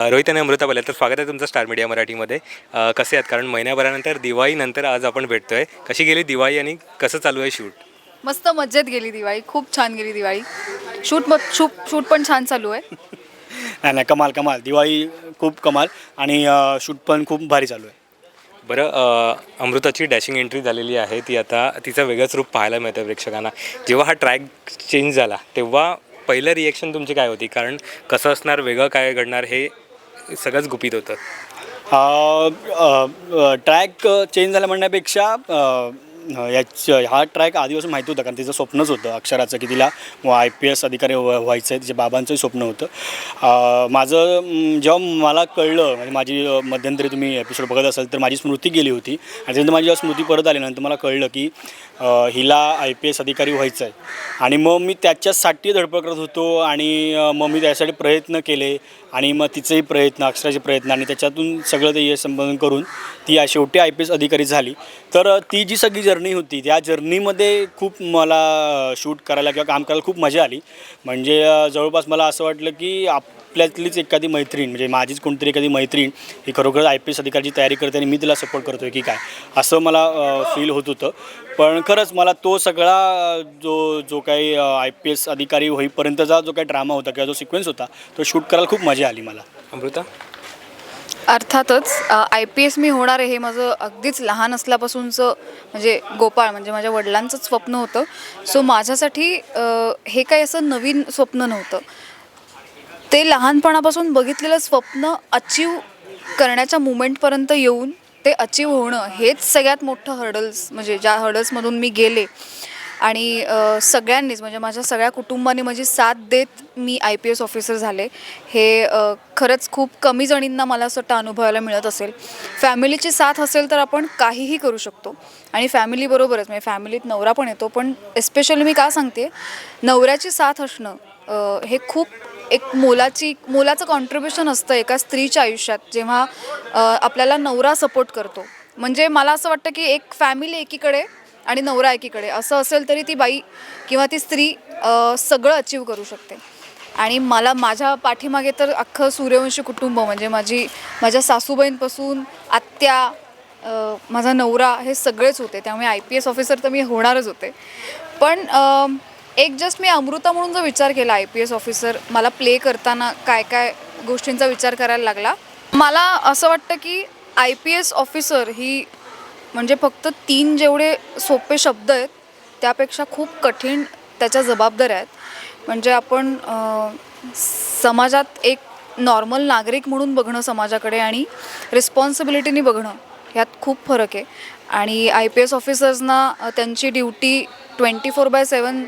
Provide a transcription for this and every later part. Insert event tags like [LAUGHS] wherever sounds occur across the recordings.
रोहित आणि अमृता बोला तर स्वागत आहे तुमचं स्टार मीडिया मराठीमध्ये. कसे आहात? कारण महिन्याभरानंतर दिवाळीनंतर आज आपण भेटतोय. कशी गेली दिवाळी आणि कसं चालू आहे शूट? मस्त मज्जेत गेली दिवाळी. खूप छान गेली दिवाळी. शूट मग शूट शूट पण छान चालू आहे. [LAUGHS] नाही नाही कमाल कमाल. दिवाळी खूप कमाल आणि शूट पण खूप भारी चालू आहे. बरं अ, अमृताची डॅशिंग एंट्री झालेली आहे. ती आता तिचं वेगळंच रूप पाहायला मिळतं प्रेक्षकांना. जेव्हा हा ट्रॅक चेंज झाला तेव्हा पहिलं रिएक्शन तुमची काय होती? कारण कसं असणार वेगळं काय घडणार हे सगळंच गुपित होतं. ट्रॅक चेंज झाला म्हणण्यापेक्षा याच्या याच हा ट्रॅक आधीपासून माहिती होतं कारण तिचं स्वप्नच होतं अक्षराचं की तिला आय पी एस अधिकारी व्हायचं आहे तिच्या बाबांचंही स्वप्न होतं. माझं जेव्हा मला कळलं म्हणजे माझी मध्यंतरी तुम्ही एपिसोड बघत असाल तर माझी स्मृती गेली होती. आणि त्यानंतर माझी जेव्हा स्मृती परत आली नंतर मला कळलं की हिला आय पी एस अधिकारी व्हायचं आहे आणि मग मी त्याच्यासाठी धडपड करत होतो आणि मग मी त्यासाठी प्रयत्न केले. आणि मग तिचेही प्रयत्न अक्षराचे प्रयत्न आणि त्याच्यातून सगळं ते यश संपादन करून ती या शेवटी आय पी एस अधिकारी झाली. तर ती जी सगळी जर्नी होती त्या जर्नीमध्ये खूप मला शूट करायला किंवा काम करायला खूप मजा आली. म्हणजे जवळपास मला असं वाटलं की आप आपल्यातलीच एखादी मैत्रीण म्हणजे माझीच कोणतरी एखादी मैत्रीण ही खरोखर आय पी एस अधिकारीची तयारी करते आणि मी तिला सपोर्ट करतो आहे की काय असं मला फील होत होतं. पण खरंच मला तो सगळा जो जो काही आय पी एस अधिकारी होईपर्यंतचा जो काही ड्रामा होता किंवा जो सिक्वेन्स होता तो शूट करायला खूप मजा आली मला. अमृता? अर्थातच आय पी एस मी होणार आहे हे माझं अगदीच लहान असल्यापासूनचं म्हणजे गोपाळ म्हणजे माझ्या वडिलांचंच स्वप्न होतं. सो माझ्यासाठी हे काही असं नवीन स्वप्न नव्हतं. ते लहानपणापासून बघितलेलं स्वप्न अचीव करण्याच्या मुमेंटपर्यंत येऊन ते अचीव होणं हेच सगळ्यात मोठं हर्डल्स म्हणजे ज्या हर्डल्समधून मी गेले. आणि सगळ्यांनीच म्हणजे माझ्या सगळ्या कुटुंबाने माझी साथ देत मी आय पी एस ऑफिसर झाले. हे खरंच खूप कमी जणींना मला असं वाटतं अनुभवायला मिळत असेल. फॅमिलीची साथ असेल तर आपण काहीही करू शकतो. आणि फॅमिलीबरोबरच म्हणजे फॅमिलीत नवरा पण येतो. पण एस्पेशली मी का सांगते? नवऱ्याची साथ असणं हे खूप एक मोलाची मोलाचं कॉन्ट्रीब्युशन असतं एका स्त्रीच्या आयुष्यात जेव्हा आपल्याला नवरा सपोर्ट करतो. म्हणजे मला असं वाटतं की एक फॅमिली एकीकडे आणि नवरा एकीकडे. असं असेल तरी ती बाई किंवा ती स्त्री सगळं अचीव करू शकते. आणि मला माझ्या पाठीमागे तर अख्खं सूर्यवंशी कुटुंब म्हणजे माझी माझ्या सासूबाईंपासून आत्या माझा नवरा हे सगळेच होते. त्यामुळे आय पी एस ऑफिसर तर मी होणारच होते. पण एक जस्ट मी अमृता म्हणून जो विचार केला आय पी एस ऑफिसर मला प्ले करताना काय काय गोष्टींचा विचार करायला लागला. मला असं वाटतं की आय पी एस ऑफिसर ही म्हणजे फक्त तीन जेवढे सोपे शब्द आहेत त्यापेक्षा खूप कठीण त्याच्या जबाबदाऱ्या आहेत. म्हणजे आपण समाजात एक नॉर्मल नागरिक म्हणून बघणं समाजाकडे आणि रिस्पॉन्सिबिलिटीनी बघणं ह्यात खूप फरक आहे. आणि आय पी एस ऑफिसर्सना त्यांची duty twenty four by seven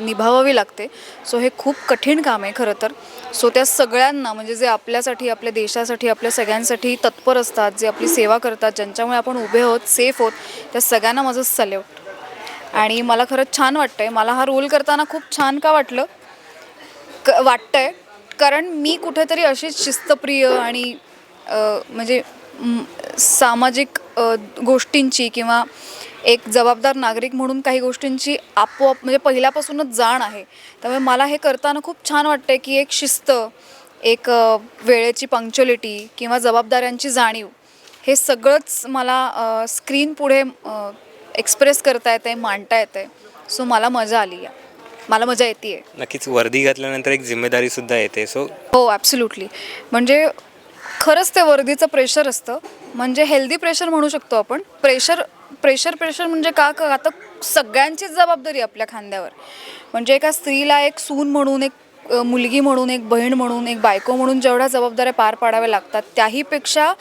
निभावावी लागते. सो हे खूप कठीण काम आहे खरं तर. सो त्या सगळ्यांना म्हणजे जे आपल्यासाठी आपल्या देशासाठी आपल्या सगळ्यांसाठी तत्पर असतात जे आपली सेवा करतात ज्यांच्यामुळे आपण उभे आहोत सेफ होत त्या सगळ्यांना माझं सल्यूट आणि मला खरंच छान वाटतं आहे मला हा रोल करताना खूप छान का वाटलं? क वाटतं आहे कारण मी कुठेतरी अशीच शिस्तप्रिय आणि म्हणजे सामाजिक गोष्टींची किंवा एक जबाबदार नागरिक म्हणून काही गोष्टींची आपोआप म्हणजे पहिल्यापासूनच जाण आहे. त्यामुळे मला हे करताना खूप छान वाटतंय की एक शिस्त एक वेळेची पंक्च्युअलिटी किंवा जबाबदाऱ्यांची जाणीव हे सगळंच मला स्क्रीन पुढे एक्सप्रेस करता येतं आहे मांडता येतं आहे सो मला मजा आली आहे मला मजा येते नक्कीच. वर्दी घातल्यानंतर एक जिम्मेदारीसुद्धा येते. सो हो ॲब्सुल्युटली म्हणजे खरंच ते वर्दीचं प्रेशर असतं. म्हणजे हेल्दी प्रेशर म्हणू शकतो आपण. प्रेशर प्रेशर प्रेशर म्हणजे का का आता सगळ्यांचीच जबाबदारी आपल्या खांद्यावर. म्हणजे एका स्त्रीला एक सून म्हणून एक मुलगी म्हणून एक बहीण म्हणून एक बायको म्हणून जेवढ्या जबाबदाऱ्या पार पाडाव्या लागतात त्याहीपेक्षा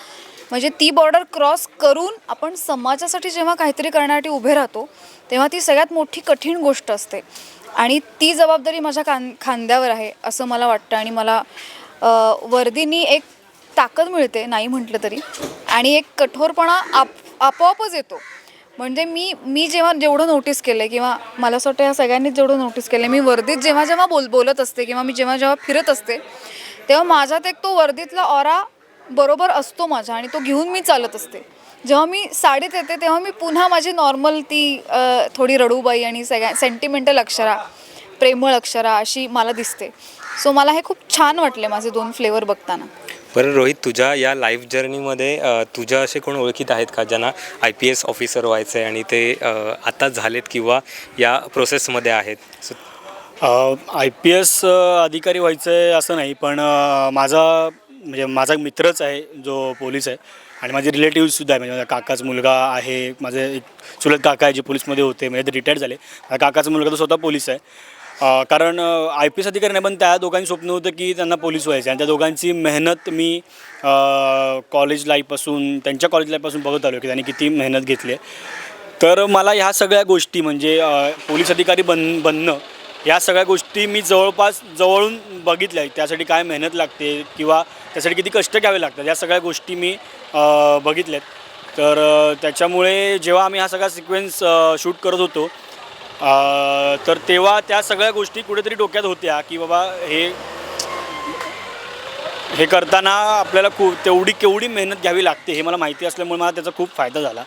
म्हणजे ती बॉर्डर क्रॉस करून आपण समाजासाठी जेव्हा काहीतरी करण्यासाठी उभे राहतो तेव्हा ती सगळ्यात मोठी कठीण गोष्ट असते. आणि ती जबाबदारी माझ्या खां खांद्यावर आहे असं मला वाटतं. आणि मला वर्दीनी एक ताकद मिळते नाही म्हटलं तरी. आणि एक कठोरपणा आप आपोआपच येतो. म्हणजे मी मी जेव्हा जेवढं नोटीस केलं आहे किंवा मला असं वाटतं या सगळ्यांनीच जेवढं नोटीस केलं आहे मी वर्दीत जेव्हा जेव्हा बोल बोलत असते किंवा मी जेव्हा जेव्हा फिरत असते तेव्हा माझ्यात एक तो वर्दीतला ऑरा बरोबर असतो माझा आणि तो घेऊन मी चालत असते. जेव्हा मी साडीत येते तेव्हा मी पुन्हा माझी नॉर्मल ती थोडी रडूबाई आणि सगळ्या सेंटिमेंटल अक्षरा प्रेमळ अक्षरा अशी मला दिसते. सो मला हे खूप छान वाटले माझे दोन फ्लेवर बघताना. बरं रोहित तुझ्या या लाईफ जर्नीमध्ये तुझ्या असे कोण ओळखीत आहेत का ज्यांना आय पी एस ऑफिसर व्हायचं आहे आणि ते आत्ताच आता झालेत किंवा या प्रोसेसमध्ये आहेत? सो आय पी एस अधिकारी व्हायचं आहे असं नाही पण माझा म्हणजे माझा मित्रच आहे जो पोलीस आहे. आणि माझे रिलेटिव्हसुद्धा आहे म्हणजे माझा काकाचा मुलगा आहे माझे एक चुलत काका आहे जे पोलीसमध्ये होते म्हणजे ते रिटायर झाले. माझ्या काकाचा मुलगा तो स्वतः पोलीस आहे. कारण आय पी एस अधिकारी नाही पण त्या दोघांनी स्वप्न होतं की त्यांना पोलीस व्हायचं आहे. आणि त्या दोघांची मेहनत मी कॉलेज लाईफपासून त्यांच्या कॉलेज लाईफपासून बघत आलो की त्यांनी किती मेहनत घेतली आहे. तर मला ह्या सगळ्या गोष्टी म्हणजे पोलीस अधिकारी बन बनणं या सगळ्या गोष्टी मी जवळपास जवळून बघितल्या आहेत. त्यासाठी काय मेहनत लागते किंवा त्यासाठी किती कष्ट घ्यावे लागतात या सगळ्या गोष्टी मी बघितल्या आहेत. तर त्याच्यामुळे जेव्हा आम्ही हा सगळा सिक्वेन्स शूट करत होतो तर तेव्हा त्या सगळ्या गोष्टी कुठेतरी डोक्यात होत्या की बाबा हे हे करताना आपल्याला खूप तेवढी केवढी मेहनत घ्यावी लागते हे मला माहिती असल्यामुळे मला त्याचा खूप फायदा झाला.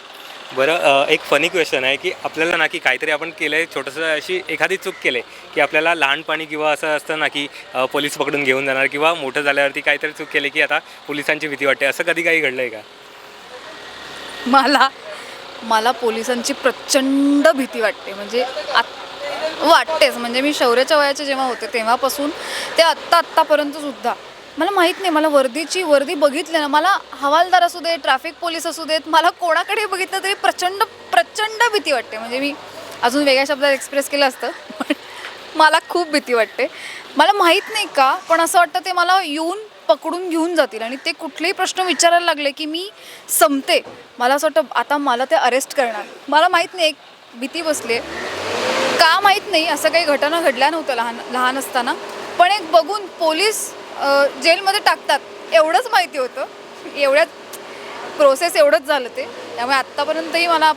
बरं एक फनी क्वेश्चन आहे की आपल्याला ना की काहीतरी आपण केलं आहे छोटंसं अशी एखादी चूक केली की आपल्याला लहानपणी किंवा असं असतं ना की पोलीस पकडून घेऊन जाणार किंवा मोठं झाल्यावरती काहीतरी चूक केली की आता पोलिसांची भीती वाटते असं कधी काही घडलं आहे का? मला मला पोलिसांची प्रचंड भीती वाटते. म्हणजे आत वाटतेच. म्हणजे मी शौर्याच्या वयाचे जेव्हा होते तेव्हापासून ते आत्ता आत्तापर्यंत सुद्धा. मला माहीत नाही. मला वर्दीची वर्दी बघितली ना मला हवालदार असू दे ट्रॅफिक पोलीस असू देत मला कोणाकडे बघितलं तरी प्रचंड प्रचंड भीती वाटते. म्हणजे मी अजून वेगळ्या शब्दात एक्सप्रेस केलं असतं पण मला खूप भीती वाटते. मला माहीत नाही का पण असं वाटतं ते मला येऊन पकडून घेऊन जातील. आणि ते कुठलेही प्रश्न विचारायला लागले की मी संपते. मला असं वाटतं आता मला ते अरेस्ट करणार. मला माहीत नाही एक भीती बसली आहे. का माहीत नाही असं काही घटना घडल्या नव्हत्या लहान लहान असताना. पण एक बघून पोलीस जेलमध्ये टाकतात. एवढंच माहिती होतं. एवढ्यात प्रोसेस एवढंच झालं ते. त्यामुळे आत्तापर्यंतही मला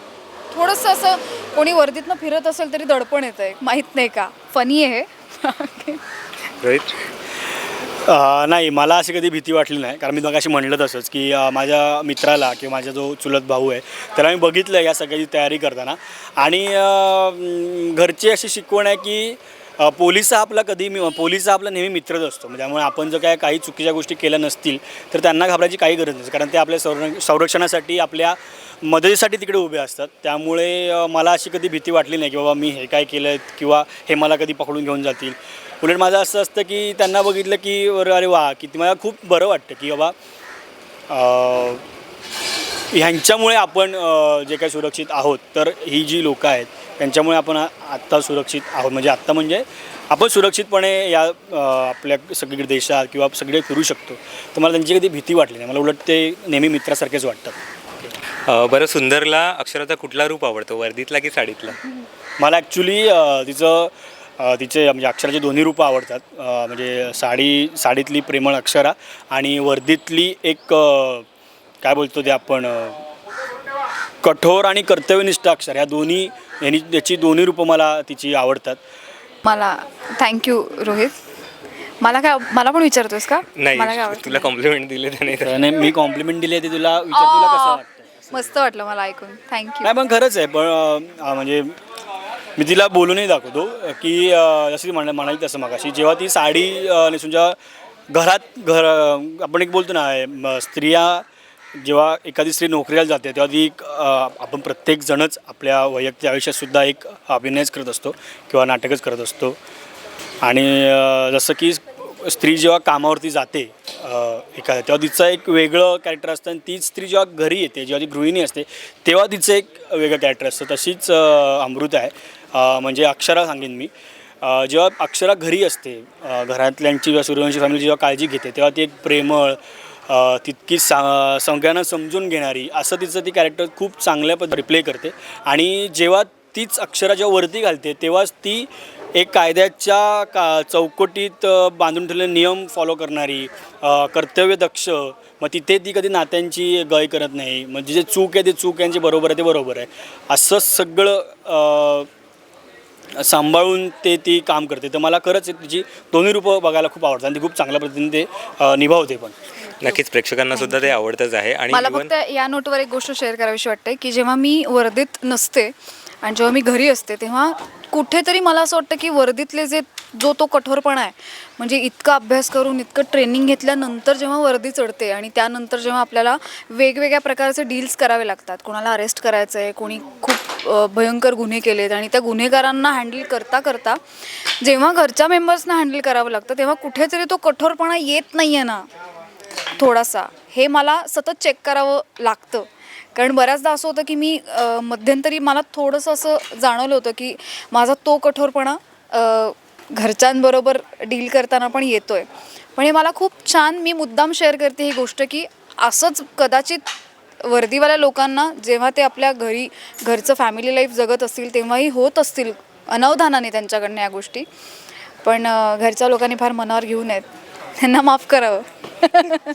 थोडंसं असं कोणी वर्दीतनं फिरत असेल तरी दडपण येतं आहे माहीत नाही का? फनी आहे हे. [LAUGHS] अ, नाही मला अशी कधी भीती वाटली नाही. कारण मी अशी म्हणलं तसंच की अ, माझ्या मित्राला किंवा माझा जो चुलत भाऊ आहे त्याला मी बघितलं या सगळ्याची तयारी करताना. आणि अ, म, घरची अशी शिकवण आहे की अ, पोलीस हा आपला कधी मी पोलीस हा आपला नेहमी मित्रच असतो. म्हणजे त्यामुळे आपण जर काय काही चुकीच्या गोष्टी केल्या नसतील तर त्यांना घाबरायची काही गरज नसते. कारण ते आपल्या संर संरक्षणासाठी आपल्या मदतीसाठी तिकडे उभे असतात. त्यामुळे अ, मला अशी कधी भीती वाटली नाही की बाबा मी हे काय केलं किंवा हे मला कधी पकडून घेऊन जातील. उलट माझं असं असतं की त्यांना बघितलं की अरे अरे वा की मला खूप बरं वाटतं की बाबा ह्यांच्यामुळे आपण जे काही सुरक्षित आहोत तर ही जी लोकं आहेत त्यांच्यामुळे आपण आत्ता सुरक्षित आहोत. म्हणजे आत्ता म्हणजे आपण सुरक्षितपणे या आपल्या सगळीकडे देशात किंवा सगळीकडे फिरू शकतो. तर मला त्यांची कधी भीती वाटली नाही. मला उलट ते नेहमी मित्रासारखेच वाटतात. बरं सुंदरला अक्षराचा कुठला रूप आवडतो? वर्दीतला की साडीतला? मला ॲक्च्युली तिचं तिचे म्हणजे अक्षराचे दोन्ही रूपं आवडतात. अ, म्हणजे साडी साडीतली प्रेमळ अक्षरा आणि वर्दीतली एक काय बोलतो ते आपण कठोर आणि कर्तव्यनिष्ठ अक्षर. ह्या दोन्ही यांनी याची दोन्ही रूपं मला तिची आवडतात. मला थँक्यू रोहित. मला काय मला पण विचारतोस का? मला काय नाही आवडतं? तुला कॉम्प्लिमेंट दिले त्याने तर त्याने मी कॉम्प्लिमेंट दिली आहे ते तुला विचार तुला कसं वाटतं? मस्त वाटलं मला ऐकून. थँक्यू नाही पण खरंच आहे पण अ, म्हणजे मी तिला बोलूनही दाखवतो की जशी ती म्हणा म्हणाली तसं मगाशी जेव्हा ती साडी नेसून जेव्हा घरात घर आपण एक बोलतो ना स्त्रिया जेव्हा एखादी स्त्री नोकरीला जाते तेव्हा ती एक, आपण प्रत्येकजणच आपल्या वैयक्तिक आयुष्यातसुद्धा एक अभिनयच करत असतो किंवा नाटकच करत असतो. आणि जसं की स्त्री जेव्हा कामावरती जाते एखाद्या तेव्हा तिचं एक वेगळं कॅरेक्टर असतं आणि तीच स्त्री जेव्हा घरी येते जेव्हा ती गृहिणी असते तेव्हा तिचं एक वेगळं कॅरेक्टर असतं. तशीच अमृत आहे. म्हणजे अक्षरा सांगेन मी. जेव्हा अक्षरा घरी असते घरातल्यांची किंवा सूर्यवंशी फॅमिली जेव्हा काळजी घेते तेव्हा ती एक प्रेमळ तितकी सा सगळ्यांना समजून घेणारी असं तिचं ती कॅरेक्टर खूप चांगल्या पद्धती प्ले करते. आणि जेव्हा तीच अक्षरा जेव्हा वरती घालते तेव्हाच ती एक कायद्याच्या का चौकटीत बांधून ठेवलेले नियम फॉलो करणारी कर्तव्यदक्ष मग तिथे ती कधी नात्यांची गय करत नाही. म्हणजे जे चूक आहे ते चूक यांची बरोबर आहे ते बरोबर आहे. असं सगळं सांभाळून ते ती काम करते. तर मला खरंच तिची दोन्ही रूपं बघायला खूप आवडतात आणि ती खूप चांगल्या पद्धतीने ते अ, निभावते पण. नक्कीच प्रेक्षकांना सुद्धा ते आवडतच आहे आणि मला even- फक्त या नोटवर एक गोष्ट शेअर करावीशी वाटते की जेव्हा मी वर्दीत नसते आणि जेव्हा मी घरी असते तेव्हा कुठेतरी मला असं वाटतं की वर्दीतले जे जो तो कठोरपणा आहे म्हणजे इतका अभ्यास करून इतकं ट्रेनिंग घेतल्यानंतर जेव्हा वर्दी चढते आणि त्यानंतर जेव्हा आपल्याला वेगवेगळ्या प्रकारचे डील्स करावे लागतात कोणाला अरेस्ट करायचं आहे कोणी खूप भयंकर गुन्हे केलेत आणि त्या गुन्हेगारांना हँडल करता करता जेव्हा घरच्या मेंबर्सना हँडल करावं लागतं तेव्हा कुठेतरी तो कठोरपणा येत नाही आहे ना. थोडासा. हे मला सतत चेक करावं लागतं. कारण बऱ्याचदा असं होतं की मी मध्यंतरी मला थोडंसं असं जाणवलं होतं की माझा तो कठोरपणा घरच्यांबरोबर डील करताना पण येतो आहे पण हे मला खूप छान मी मुद्दाम शेअर करते ही गोष्ट की असंच कदाचित वर्दीवाल्या लोकांना जेव्हा ते आपल्या घरी घरचं फॅमिली लाईफ जगत असतील तेव्हाही होत असतील अनवधानाने त्यांच्याकडनं या गोष्टी. पण घरच्या लोकांनी फार मनावर घेऊ नयेत. त्यांना माफ करावं. [LAUGHS]